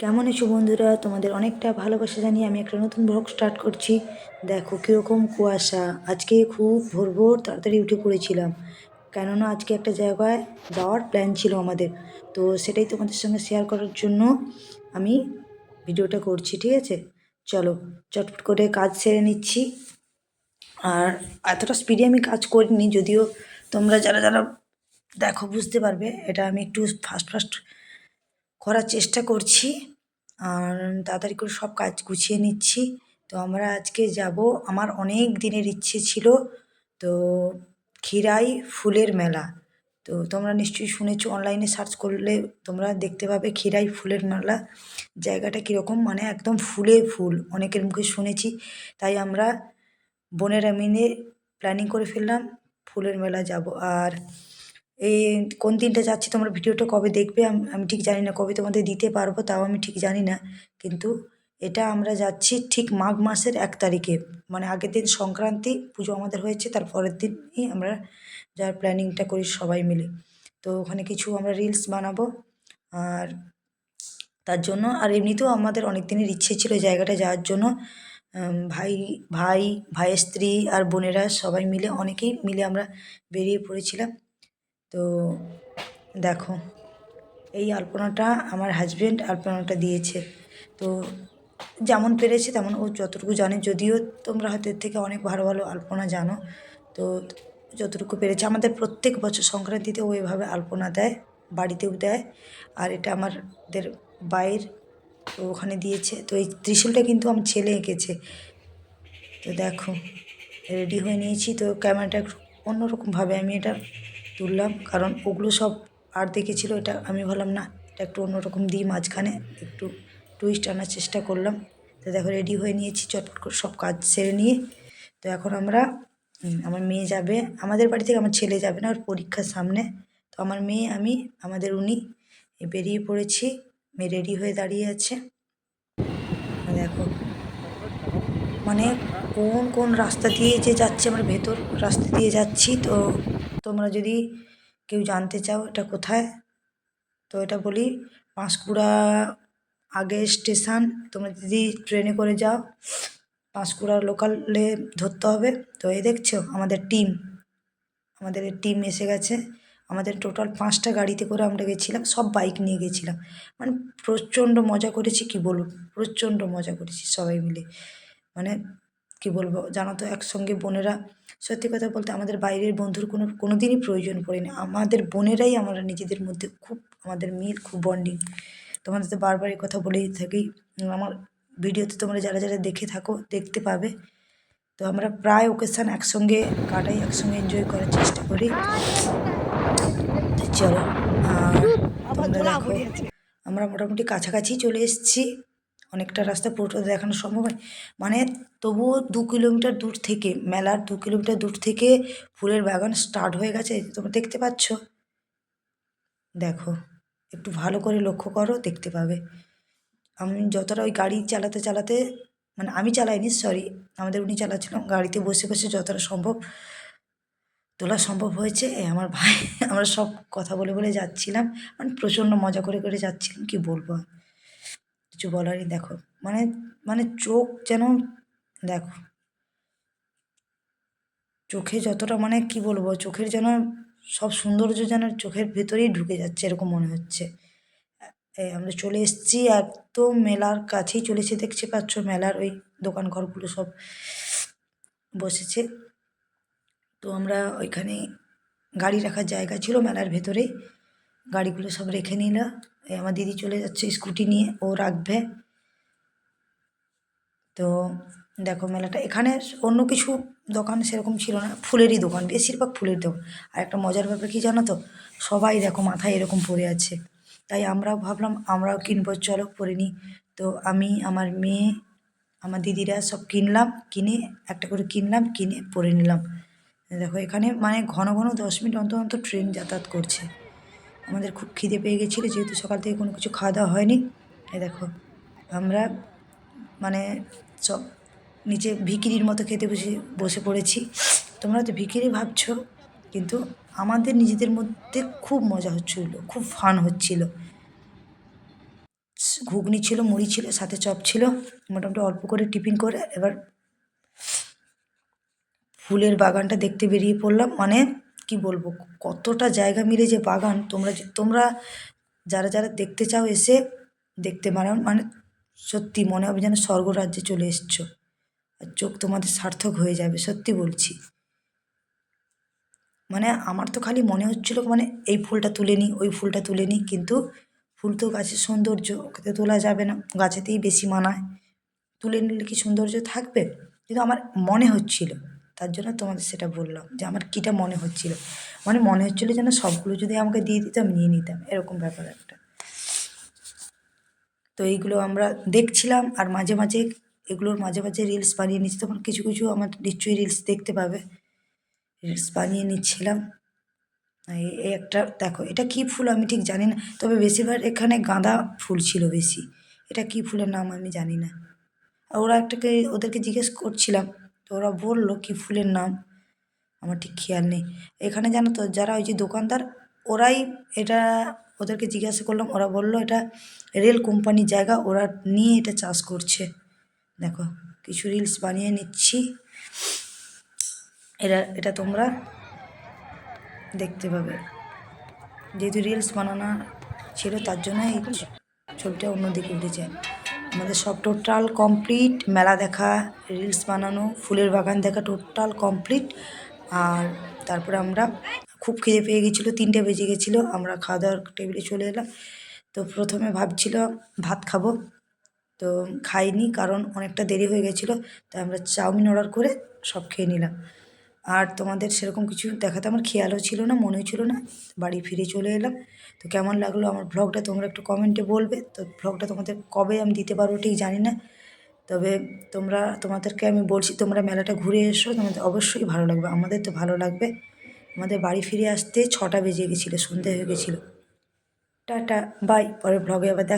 কেমন আছো বন্ধুরা? তোমাদের অনেকটা ভালোবাসা জানিয়ে আমি একটা নতুন ব্লগ স্টার্ট করছি। দেখো কীরকম কুয়াশা। আজকে খুব ভোর ভোর তাড়াতাড়ি উঠে পড়েছিলাম। কেননা আজকে একটা জায়গায় যাওয়ার প্ল্যান ছিল আমাদের। তো সেটাই তোমাদের সঙ্গে শেয়ার করার জন্য আমি ভিডিওটা করছি, ঠিক আছে? চলো, চটপট করে কাজ সেরে নিচ্ছি। আর এতটা স্পিডে আমি কাজ করিনি, যদিও তোমরা যারা যারা দেখো বুঝতে পারবে, এটা আমি একটু ফাস্ট ফাস্ট করার চেষ্টা করছি আর তাড়াতাড়ি করে সব কাজ গুছিয়ে নিচ্ছি। তো আমরা আজকে যাব, আমার অনেক দিনের ইচ্ছে ছিল তো ক্ষীরাই ফুলের মেলা। তো তোমরা নিশ্চয়ই শুনেছো অনলাইনে সার্চ করলে তোমরা দেখতে পাবে ক্ষীরাই ফুলের মেলা। জায়গাটা কীরকম মানে একদম ফুলে ফুল, অনেকের মুখে শুনেছি। তাই আমরা বোনেরা মিলে প্ল্যানিং করে ফেললাম, ফুলের মেলা যাব। আর এই কোন দিনটা যাচ্ছি, তোমরা ভিডিওটা কবে দেখবে, আমি ঠিক জানি না কবে তোমাদের দিতে পারব, তাও আমি ঠিক জানি না। কিন্তু এটা আমরা যাচ্ছি ঠিক মাঘ মাসের এক তারিখে। মানে আগের দিন সংক্রান্তি, পুজো আমাদের হয়েছে, তার পরের দিনই আমরা যাওয়ার প্ল্যানিংটা করি সবাই মিলে। তো ওখানে কিছু আমরা রিলস বানাবো, আর তার জন্য, আর এমনিতেও আমাদের অনেক দিনের ইচ্ছে ছিল জায়গাটা যাওয়ার জন্য। ভাই ভাই, ভাইয়ের স্ত্রী আর বোনেরা সবাই মিলে, অনেকেই মিলে আমরা বেরিয়ে পড়েছিলাম। তো দেখো, এই আলপনাটা আমার হাজব্যান্ড আলপনাটা দিয়েছে। তো যেমন পেরেছে তেমন ও যতটুকু জানে, যদিও তোমরা হয়তো এর থেকে অনেক ভালো ভালো আলপনা জানো, তো যতটুকু পেরেছে। আমাদের প্রত্যেক বছর সংক্রান্তিতে ও এভাবে আলপনা দেয়, বাড়িতেও দেয়, আর এটা আমাদের বাইর তো ওখানে দিয়েছে। তো এই ত্রিশূলটা কিন্তু আমার ছেলে এঁকেছে। তো দেখো রেডি হয়ে নিয়েছি। তো ক্যামেরাটা একটু অন্যরকমভাবে, আমি এটা তুললাম, কারণ ওগুলো সব আর দেখেছিলো এটা। আমি ভাবলাম, না, এটা একটু অন্যরকম দিই মাঝখানে। একটু টুইস্ট আনার চেষ্টা করলাম। তো দেখো রেডি হয়ে নিয়েছি চটপট করে সব কাজ সেরে নিয়ে। তো এখন আমরা আমার মেয়ে যাবে। আমাদের বাড়ি থেকে আমার ছেলে যাবে না, ওর পরীক্ষার সামনে। তো আমার মেয়ে, আমি, আমাদের উনি বেরিয়ে পড়েছি। মেয়ে রেডি হয়ে দাঁড়িয়ে আছে। দেখো মানে কোন কোন রাস্তা দিয়ে যে যাচ্ছে আমরা ভেতর, রাস্তা দিয়ে যাচ্ছি। তো তোমরা যদি কেউ জানতে চাও এটা কোথায়, তো এটা বলি পাঁশকুড়া আগে স্টেশন, তোমরা যদি ট্রেনে করে যাও, পাঁশকুড়া লোকালে ধরতে হবে। তো এই দেখছ আমাদের টিম আমাদের টিম এসে গেছে। আমাদের টোটাল পাঁচটা গাড়িতে করে আমরা গেছিলাম, সব বাইক নিয়ে গেছিলাম। মানে প্রচণ্ড মজা করেছি, কি বলব? প্রচণ্ড মজা করেছি সবাই মিলে। মানে কি বলব জানো তো একসঙ্গে বোনেরা সত্যি কথা বলতে আমাদের বাইরের বন্ধুর কোনো কোনো দিনই প্রয়োজন পড়েনি আমাদের বোনেরাই আমরা নিজেদের মধ্যে খুব আমাদের মিল খুব বন্ডিং তোমাদের তো বারবার এই কথা বলেই থাকি। আমার ভিডিওতে তোমরা যারা যারা দেখে থাকো দেখতে পাবে। তো আমরা প্রায় ওকেশান একসঙ্গে কাটাই একসঙ্গে এনজয় করার চেষ্টা করি। চলো তোমরা দেখো আমরা মোটামুটি কাছাকাছি চলে এসেছি। অনেকটা রাস্তা পুরোটা দেখানো সম্ভব হয়। মানে তবুও দু কিলোমিটার দূর থেকে, মেলার দু কিলোমিটার দূর থেকে ফুলের বাগান স্টার্ট হয়ে গেছে তোমরা দেখতে পাচ্ছ। দেখো, একটু ভালো করে লক্ষ্য করো, দেখতে পাবে। আমি যতটা ওই গাড়ি চালাতে চালাতে মানে আমি চালাইনি সরি আমাদের উনি চালাচ্ছিলাম গাড়িতে বসে বসে যতটা সম্ভব তোলা সম্ভব হয়েছে। আমার ভাই, আমরা সব কথা বলে বলে যাচ্ছিলাম মানে প্রচণ্ড মজা করে করে যাচ্ছিলাম, কি বলব। কিছু বলারই দেখো। মানে মানে চোখ যেন, দেখো। চোখে যতটা মানে কি বলব, চোখের যেন, সব সৌন্দর্য যেন চোখের ভেতরেই ঢুকে যাচ্ছে, এরকম মনে হচ্ছে। আমরা চলে এসেছি একদম মেলার কাছেই চলেছি দেখছি পাচ্ছ মেলার ওই দোকান ঘরগুলো সব বসেছে। তো আমরা ওইখানে গাড়ি রাখার জায়গা ছিল মেলার ভেতরেই। গাড়িগুলো সব রেখে নিল। এই আমার দিদি চলে যাচ্ছে স্কুটি নিয়ে, ও রাখবে। তো দেখো মেলাটা, এখানে অন্য কিছু দোকান সেরকম ছিল না, ফুলেরই দোকান, বেশিরভাগ ফুলের দোকান। আর একটা মজার ব্যাপার কী জানো তো, সবাই দেখো মাথায় এরকম পরে আছে। তাই আমরাও ভাবলাম, আমরাও কিনবো, চলো পরে নিই। তো আমি, আমার মেয়ে, আমার দিদিরা সব কিনলাম, কিনে একটা করে কিনলাম, কিনে পরে নিলাম। দেখো এখানে মানে ঘন ঘন দশ মিনিট অন্তর অন্তর ট্রেন যাতায়াত করছে। আমাদের খুব খিদে পেয়ে গেছিল, যেহেতু সকাল থেকে কোনো কিছু খাওয়া দাওয়া হয়নি। এই দেখো, আমরা মানে সব নিচে ভিকিরির মতো খেতে বসে বসে পড়েছি। তোমরা তো ভিকিরি ভাবছ, কিন্তু আমাদের নিজেদের মধ্যে খুব মজা হচ্ছিল, খুব ফান হচ্ছিল। ঘুগনি ছিল, মুড়ি ছিল, সাথে চপ ছিল, মোটামুটি অল্প করে টিফিন করে, এবার ফুলের বাগানটা দেখতে বেরিয়ে পড়লাম। মানে কি বলব? কতটা জায়গা মিলে যে বাগান। তোমরা তোমরা যারা যারা দেখতে চাও এসে দেখতে পারো। মানে সত্যি মনে হবে যেন স্বর্গরাজ্যে চলে এসছো। আর চোখ তোমাদের সার্থক হয়ে যাবে, সত্যি বলছি। মানে আমার তো খালি মনে হচ্ছিল মানে এই ফুলটা তুলে নিই, ওই ফুলটা তুলে নিই, কিন্তু ফুল তো গাছের সৌন্দর্য, ওকে তো তোলা যাবে না। গাছেতেই বেশি মানায়। তুলে নিলে কি সৌন্দর্য থাকবে? কিন্তু আমার মনে হচ্ছিল। তার জন্য তোমাদের সেটা বললাম যে আমার কীটা মনে হচ্ছিল। মানে মনে হচ্ছিল যেন সবগুলো যদি আমাকে দিয়ে দিতাম, নিয়ে নিতাম, এরকম ব্যাপার একটা। তো এইগুলো আমরা দেখছিলাম আর মাঝে মাঝে এগুলোর মাঝে মাঝে রিলস বানিয়ে নিচ্ছি। তখন কিছু কিছু আমার নিশ্চয়ই রিলস দেখতে পাবে। রিলস বানিয়ে নিচ্ছিলাম। এই একটা, দেখো, এটা কী ফুল আমি ঠিক জানি না। তবে বেশিরভাগ এখানে গাঁদা ফুল ছিল বেশি। এটা কী ফুলের নাম আমি জানি না। আর ওরা একটাকে, ওদেরকে জিজ্ঞেস করছিলাম তো ওরা বলল কী ফুলের নাম? আমার ঠিক খেয়াল নেই। এখানে জানো তো যারা ওই যে দোকানদার, ওরাই এটা ওদেরকে জিজ্ঞাসা করলাম, ওরা বলল এটা রেল কোম্পানির জায়গা, ওরা নিয়ে এটা চাষ করছে। দেখো, কিছু রিলস বানিয়ে নিচ্ছি। এটা এটা তোমরা দেখতে পাবে। যেহেতু রিলস বানানো ছিল, তার জন্য এই ছবিটা অন্যদিকে উঠেছে। আমাদের সব টোটাল কমপ্লিট মেলা দেখা রিলস বানানো, ফুলের বাগান দেখা টোটাল কমপ্লিট আর তারপরে আমরা খুব খিদে পেয়ে গেছিল, তিনটে বেজে গেছিল, আমরা খাওয়া দাওয়ার টেবিলে চলে এলাম। তো প্রথমে ভাবছিল ভাত খাব, তো খাইনি কারণ অনেকটা দেরি হয়ে গেছিল, তাই আমরা চাউমিন অর্ডার করে সব খেয়ে নিলাম। আর তোমাদের সেরকম কিছু দেখাতে আমার খেয়ালও ছিল না, মনেও ছিল না। বাড়ি ফিরে চলে এলাম। তো কেমন লাগল আমার ভ্লগটা তোমরা একটু কমেন্টে বলবে। তো ভ্লগটা তোমাদের কবে আমি দিতে পারব ঠিক জানি না। তবে তোমরা, তোমাদেরকে আমি বলছি, তোমরা মেলাটা ঘুরে এসো। তোমাদের অবশ্যই ভালো লাগবে, আমাদের তো ভালো লাগবে। আমাদের বাড়ি ফিরে আসতে ছটা বেজে গেছিল, সন্ধে হয়ে গেছিল। টাটা বাই পরের ভ্লগে আবার দেখা